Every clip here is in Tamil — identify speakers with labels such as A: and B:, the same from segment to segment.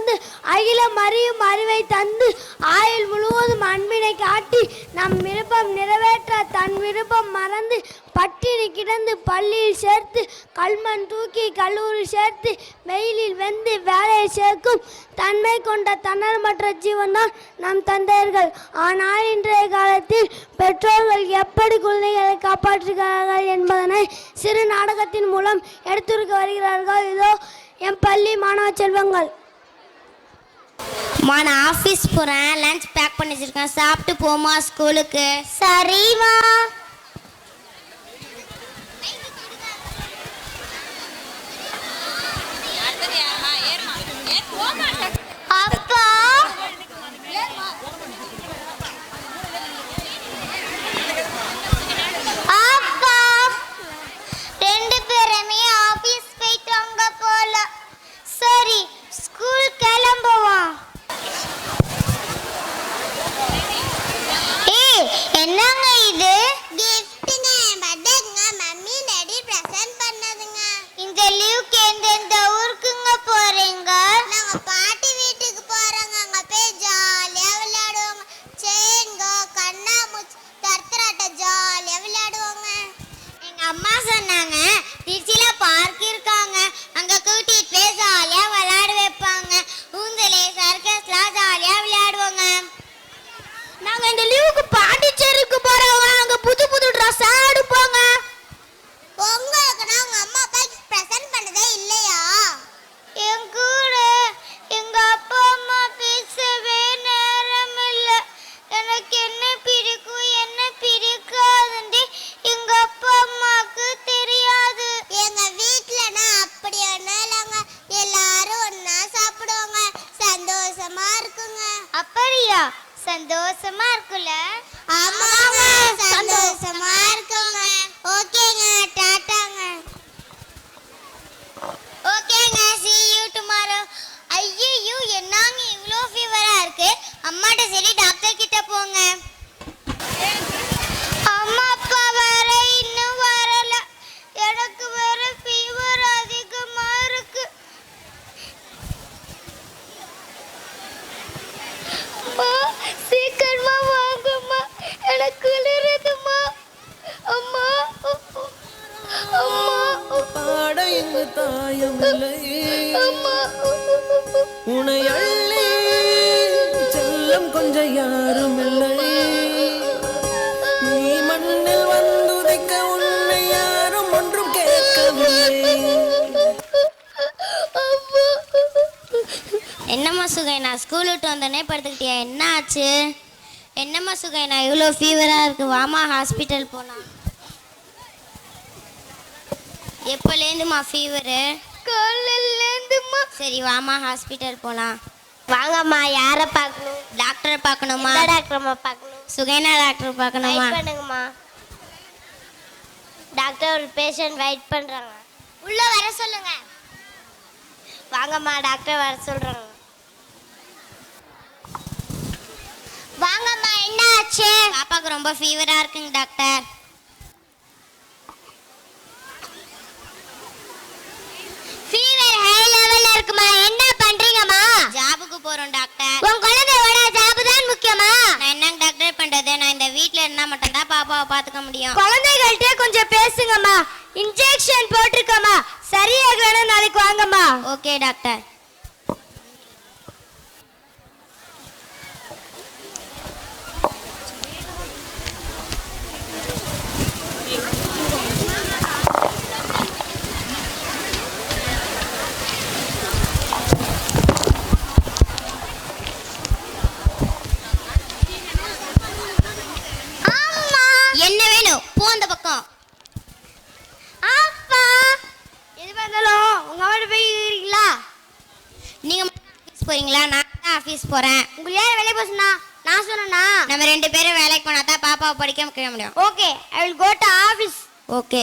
A: சுமந்து அகிலம் அறியும் அறிவை தந்து ஆயுள் முழுவதும் அன்பினை காட்டி நம் விருப்பம் நிறைவேற்ற தன் விருப்பம் மறந்து பட்டினி கிடந்து பள்ளியில் சேர்த்து கல்மண் தூக்கி கல்லூரி சேர்த்து வெயிலில் வெந்து வேலையை சேர்க்கும் தன்மை கொண்ட தன்னலமற்ற ஜீவன்தான் நம் தந்தையர்கள். ஆனால் இன்றைய காலத்தில் பெற்றோர்கள் எப்படி குழந்தைகளை காப்பாற்றுகிறார்கள் என்பதனை சிறு நாடகத்தின் மூலம் எடுத்துரைக்க வருகிறார்கள். இதோ என் பள்ளி மாணவ செல்வங்கள்.
B: மா நான் ஆஃபீஸ் போகிறேன் லஞ்ச் பேக் பண்ணி வச்சுருக்கேன். சாப்பிட்டு போமா ஸ்கூலுக்கு சரிம்மா.
C: தாயமில்லை.
B: அம்மா.
C: உனை அள்ளி செல்லம் கொஞ்சம் யாரும் இல்லை நீ மண்ணில் வந்துதைக்க உன்னை யாரும் ஒன்றும் கேட்கவில்லை.
B: என்னம்மா சுகைனா ஸ்கூல் விட்டு வந்தோடனே படுத்துக்கிட்டியா? என்ன ஆச்சு? என்னம்மா சுகைனா இவ்வளோ ஃபீவராக இருக்கு. வாமா ஹாஸ்பிட்டல் போலாம். எப்போலேருந்துமா ஃபீவரு காலையிலேருந்துமா சரி வாமா ஹாஸ்பிட்டல் போகலாம்
A: வாங்கம்மா யாரை பார்க்கணும்?
B: டாக்டரை பார்க்கணுமா?
A: டாக்டர்மா பார்க்கணும்?
B: சுகைனா டாக்டர் பார்க்கணுமா?
A: வெயிட் பண்ணுங்கம்மா. டாக்டர் ஒரு பேஷண்ட் வெயிட் பண்றாங்க.
B: உள்ள வர சொல்லுங்க.
A: வாங்கம்மா டாக்டர் வர சொல்றாங்க.
B: வாங்கம்மா என்ன ஆச்சு பாப்பாக்கு ரொம்ப ஃபீவரா இருக்குங்க டாக்டர் இருக்குமா? என்ன பண்றீங்கம்மா? ஜாபுக்கு போறோம் டாக்டர் உன் குழந்தையோட ஜாப் தான் முக்கியமா? நான் என்னங்க டாக்டர் பண்றது? நான் இந்த வீட்ல இருந்தா மட்டும் தான் பாப்பாவை பாத்துக்க முடியும்.
A: குழந்தைகள்கிட்ட கொஞ்சம் பேசுங்கம்மா. இன்ஜெக்ஷன் போட்டிருக்கம்மா. சரியாகணும் நாளைக்கு வாங்கம்மா.
B: ஓகே டாக்டர் போறேன்.
A: உங்களுக்கு யார் வேலையை போச்சுனா நான் சொன்னேனா?
B: நம்ம ரெண்டு பேரும் வேலைக்கு போனா தான் பாப்பாவை படிக்க வைக்க முடியும்.
A: Okay I will go to office
B: okay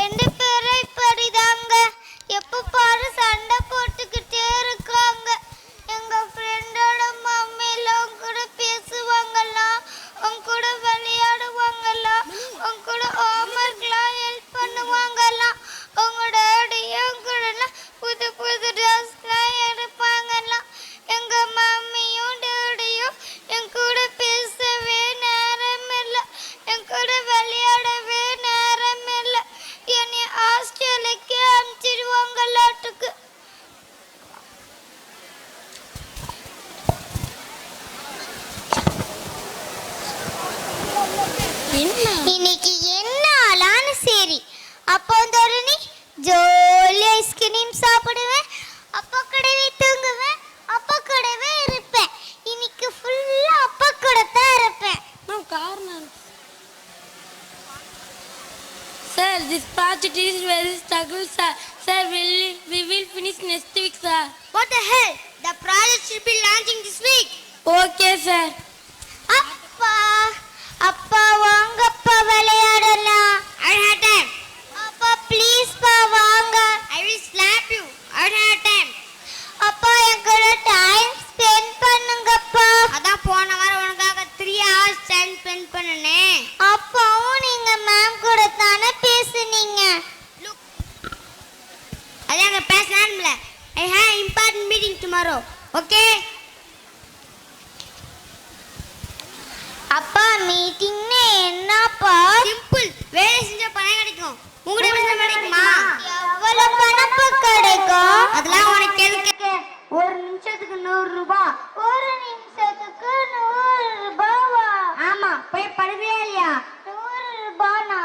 A: ரெண்டு பேரும் இப்படிதாங்க. எப்ப பாரு சண்டை போட்டுக்கிட்டே
D: ஐஸ்கிரீம் சாப்பிடுவேன் அப்பா கூடவே தூங்குவேன் அப்பா கூடவே இருப்பேன் இன்னைக்கு ஃபுல்லா அப்பா கூட தான் இருப்பேன்
A: மேம் காரணம்
D: Sir, this project is very struggle, sir. Sir, will, we will finish next week, sir. What the hell? The project should be launching this week. Okay, sir. Okay? அப்பா மீட்டிங்னா என்னப்பா? சிம்பிள். வேலை செஞ்சா பணம் கிடைக்கும். உங்களுக்கு என்ன கிடைக்குமா? எவ்வளவு பணப்பா கிடைக்கும்? அதெல்லாம் உனக்கு எதுக்கு ஒரு நிமிஷத்துக்கு நூறு ரூபாய் ஒரு நிமிஷத்துக்கு நூறு ரூபாவா? ஆமா போய் படுவியா இல்லையா? நூறு ரூபாய்னா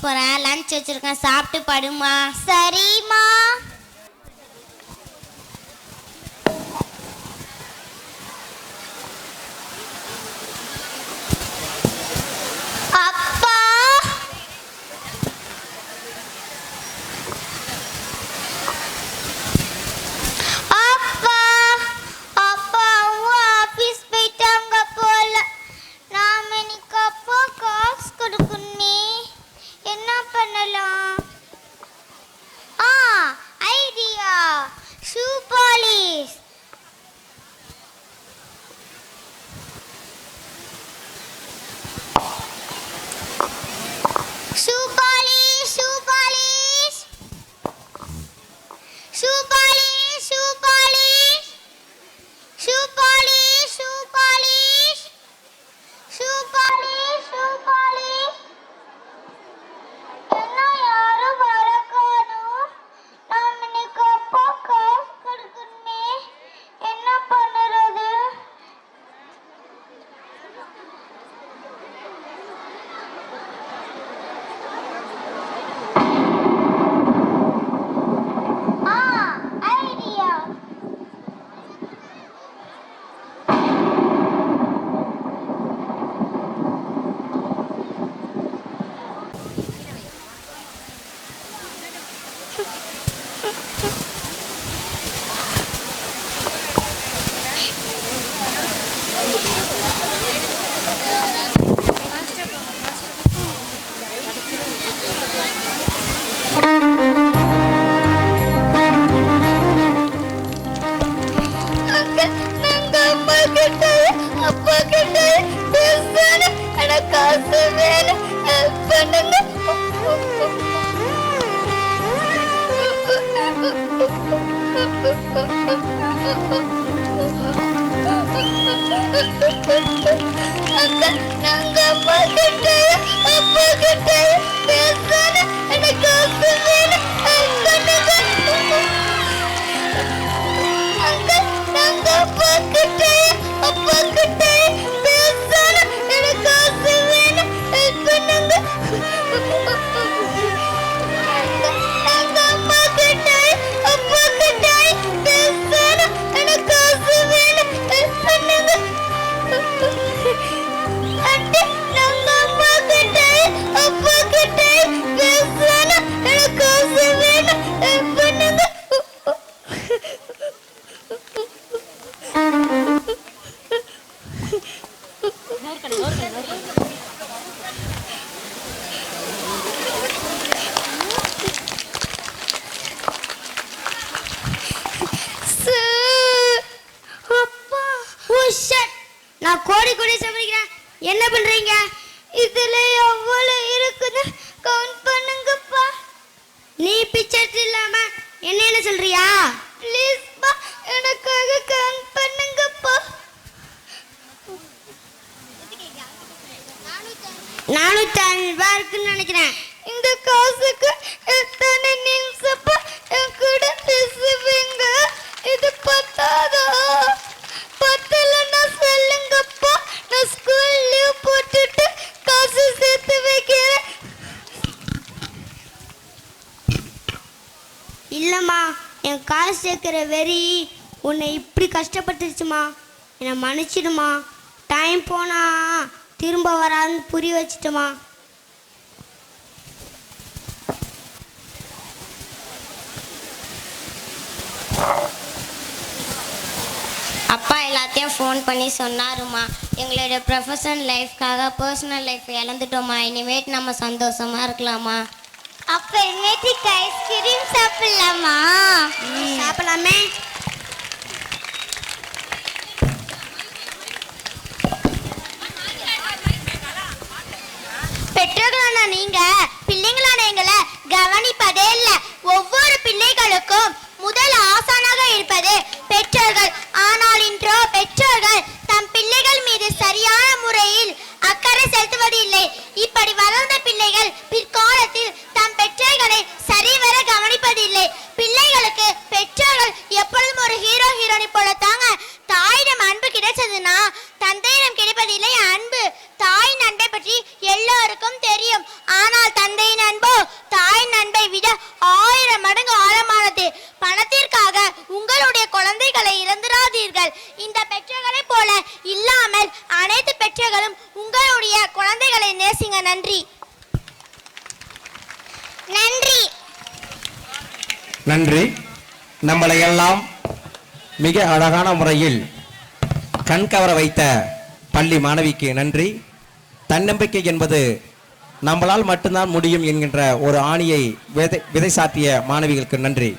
D: போகிறேன் லஞ்ச் வச்சிருக்கேன். சாப்பிட்டு படுமா சரிம்மா. நாங்க அம்மா
B: நானூத்தி ஐம்பது ரூபாய் இருக்குன்னு நினைக்கிறேன்.
D: இந்த காசுக்கு எத்தனை நிமிஷப்ப என் கூட பேசுவீங்க? இது பத்தாதா? பத்தலன்னா சொல்லுங்கப்பா. நான் ஸ்கூல் லீவ் போட்டுட்டு காசு சேர்த்து வைக்கிறேன்.
B: இல்லைம்மா என் காசு சேர்க்குற வெறி உன்னை இப்படி கஷ்டப்பட்டுருச்சுமா என்னை மன்னிச்சிடுமா டைம் போனா திரும்ப வராதுன்னு புரிய வச்சுட்டுமா? அப்பா எல்லாத்தையும் ஃபோன் பண்ணி சொன்னாருமா எங்களோட ப்ரொஃபஷனல் லைஃப்காக பர்சனல் லைஃப் இழந்துட்டோமா இனிமேட் நம்ம சந்தோஷமா இருக்கலாமா?
D: அப்ப இன்னைக்கு ஐஸ்கிரீம் சாப்பிடலாமா?
B: சாப்பிடலாமே.
D: நீங்க பிள்ளைங்களான எங்களை கவனிப்பதே இல்ல. ஒவ்வொரு பிள்ளைகளுக்கும் முதல் ஆசானாக இருப்பது பெற்றோர்கள். ஆனால் இன்றோ பெற்றோர்கள் தம் பிள்ளைகள் மீது சரியான முறையில் அக்கறை செலுத்துவது இல்லை இப்படி வளர்ந்த பிள்ளை தெரியும். ஆனால் தந்தையின் அன்போ தாயின் அன்பை விட ஆயிரம் மடங்கு ஆழமானது. பணத்திற்காக உங்களுடைய குழந்தைகளை இழந்துடாதீர்கள் இந்த பெற்றகளை போல இல்லாமல் அனைத்து பெற்றகளும் உங்களுடைய குழந்தைகளை நேசிங்க. நன்றி. நன்றி.
E: நன்றி. நம்மளை எல்லாம் மிக அழகான முறையில் கண்கவர வைத்த பள்ளி மாணவிக்கு நன்றி. தன்னம்பிக்கை என்பது நம்மளால் மட்டும்தான் முடியும் என்கின்ற ஒரு ஆணியை விதை விதை சாத்திய மாணவிகளுக்கு நன்றி.